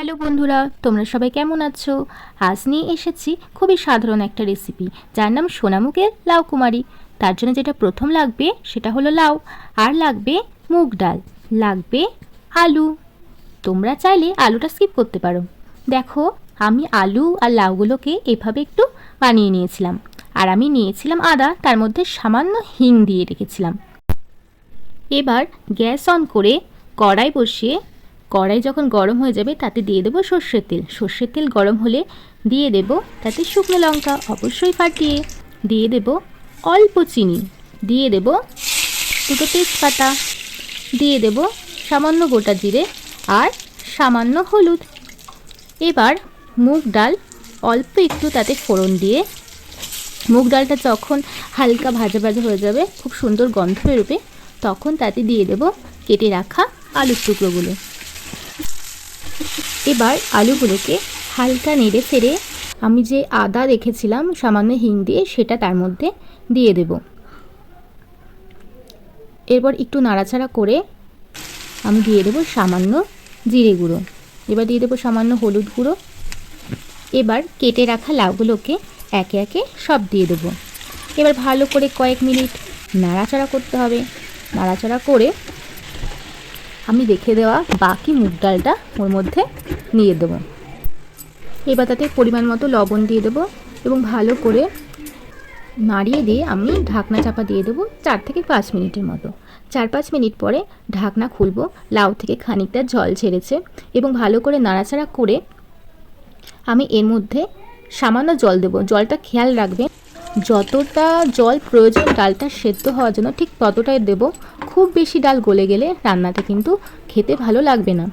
Hello বন্ধুরা, তোমরা সবাই কেমন আছো? আজ নিয়ে এসেছি খুবই সাধারণ একটা রেসিপি যার নাম সোনামুখের লাউ কুমারী। তার জন্য যেটা প্রথম লাগবে সেটা হলো লাউ, আর লাগবে মুগ ডাল, লাগবে আলু। তোমরা চাইলে আলুটা স্কিপ করতে পারো। দেখো, আমি আলু আর লাউগুলোকে এভাবে একটু বানিয়ে নিয়েছিলাম, আর আমি নিয়েছিলাম আদা, তার মধ্যে সামান্য হিং দিয়ে রেখেছিলাম। এবার গ্যাস অন করে কড়াই বসিয়ে কড়াই যখন গরম হয়ে যাবে, তাতে দিয়ে দেবো সর্ষের তেল। সর্ষের তেল গরম হলে দিয়ে দেব তাতে শুকনো লঙ্কা, অবশ্যই ফাটিয়ে। দিয়ে দেব অল্প চিনি। দিয়ে দেব দুটো তেজপাতা। দিয়ে দেব সামান্য গোটা জিরে আর সামান্য হলুদ। এবার মুগ ডাল অল্প একটু তাতে ফোড়ন দিয়ে, মুগ ডালটা যখন হালকা ভাজা ভাজা হয়ে যাবে, খুব সুন্দর গন্ধ বেরোবে, তখন তাতে দিয়ে দেব কেটে রাখা আলুর টুকরোগুলো। এবার আলুগুলোকে হালকা নেড়ে ফেড়ে আমি যে আদা রেখেছিলাম, সামান্য হিং দিয়ে সেটা তার মধ্যে দিয়ে দেব। এরপর একটু নাড়াচাড়া করে আমি দিয়ে দেবো সামান্য জিরে গুঁড়ো। এবার দিয়ে দেবো সামান্য হলুদ গুঁড়ো। এবার কেটে রাখা লাউগুলোকে একে একে সব দিয়ে দেবো। এবার ভালো করে কয়েক মিনিট নাড়াচাড়া করতে হবে। নাড়াচাড়া করে রেখে দেওয়া বাকি মুগ ডালটা ওর মধ্যে নিয়ে দেবো। এবার তাতে পরিমাণ মতো লবণ দিয়ে দেবো এবং ভালো করে নাড়িয়ে দিয়ে আমি ঢাকনা চাপা দিয়ে দেবো চার থেকে পাঁচ মিনিটের মতো। চার পাঁচ মিনিট পরে ঢাকনা খুলবো, লাউ থেকে খানিকটা জল ছেড়েছে এবং ভালো করে নাড়াচাড়া করে আমি এর মধ্যে সামান্য জল দেবো। জলটা খেয়াল রাখবে যতটা জল প্রয়োজন ডালটা সেদ্ধ হওয়ার জন্য ঠিক ততটাই দেব। খুব বেশি ডাল গলে গেলে রান্নাটা কিন্তু খেতে ভালো লাগবে না।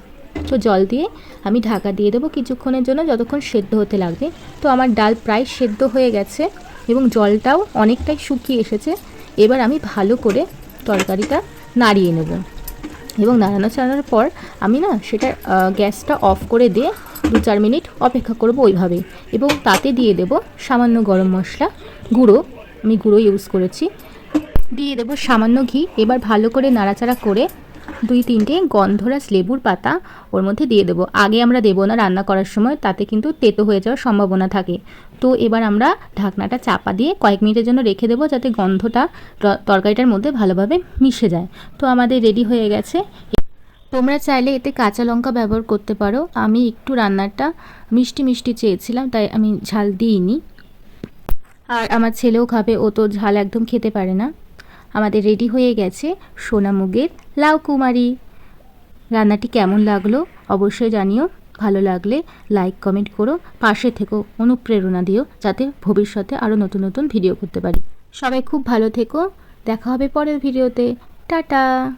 তো জল দিয়ে আমি ঢাকা দিয়ে দেবো কিছুক্ষণের জন্য যতক্ষণ সেদ্ধ হতে লাগবে। তো আমার ডাল প্রায় সেদ্ধ হয়ে গেছে এবং জলটাও অনেকটাই শুকিয়ে এসেছে। এবার আমি ভালো করে তরকারিটা নাড়িয়ে নেব। এবং নাড়ানো চাড়ানোর পর আমি না সেটা গ্যাসটা অফ করে দিয়ে দু চার মিনিট অপেক্ষা করব ওইভাবে এবং তাতে দিয়ে দেব সামান্য গরম মশলা, গুঁড়ো, আমি গুঁড়ো ইউজ করেছি। দিয়ে দেবো সামান্য ঘি, এবার ভালো করে নাড়াচাড়া করে দুই তিনটে গন্ধরাস লেবুর পাতা ওর মধ্যে দিয়ে দেবো। আগে আমরা দেবো না রান্না করার সময়, তাতে কিন্তু তেতো হয়ে যাওয়ার সম্ভাবনা থাকে। তো এবার আমরা ঢাকনাটা চাপা দিয়ে কয়েক মিনিটের জন্য রেখে দেবো যাতে গন্ধটা তরকারিটার মধ্যে ভালোভাবে মিশে যায়। তো আমাদের রেডি হয়ে গেছে। তোমরা চাইলে এতে কাঁচা লঙ্কা ব্যবহার করতে পারো। আমি একটু রান্নাটা মিষ্টি মিষ্টি চেয়েছিলাম, তাই আমি ঝাল দিইনি। আর আমার ছেলেও খাবে, ও তো ঝাল একদম খেতে পারে না। আমাদের রেডি হয়ে গেছে সোনামুগের লাউ কুমারি। রান্নাটি কেমন লাগল অবশ্যই জানিও। ভালো লাগলে লাইক কমেন্ট করো। পাশে থেকো, অনুপ্রেরণা দিও, যাতে ভবিষ্যতে আরও নতুন নতুন ভিডিও করতে পারি। সবাই খুব ভালো থেকো। দেখা হবে পরের ভিডিওতে টাটা!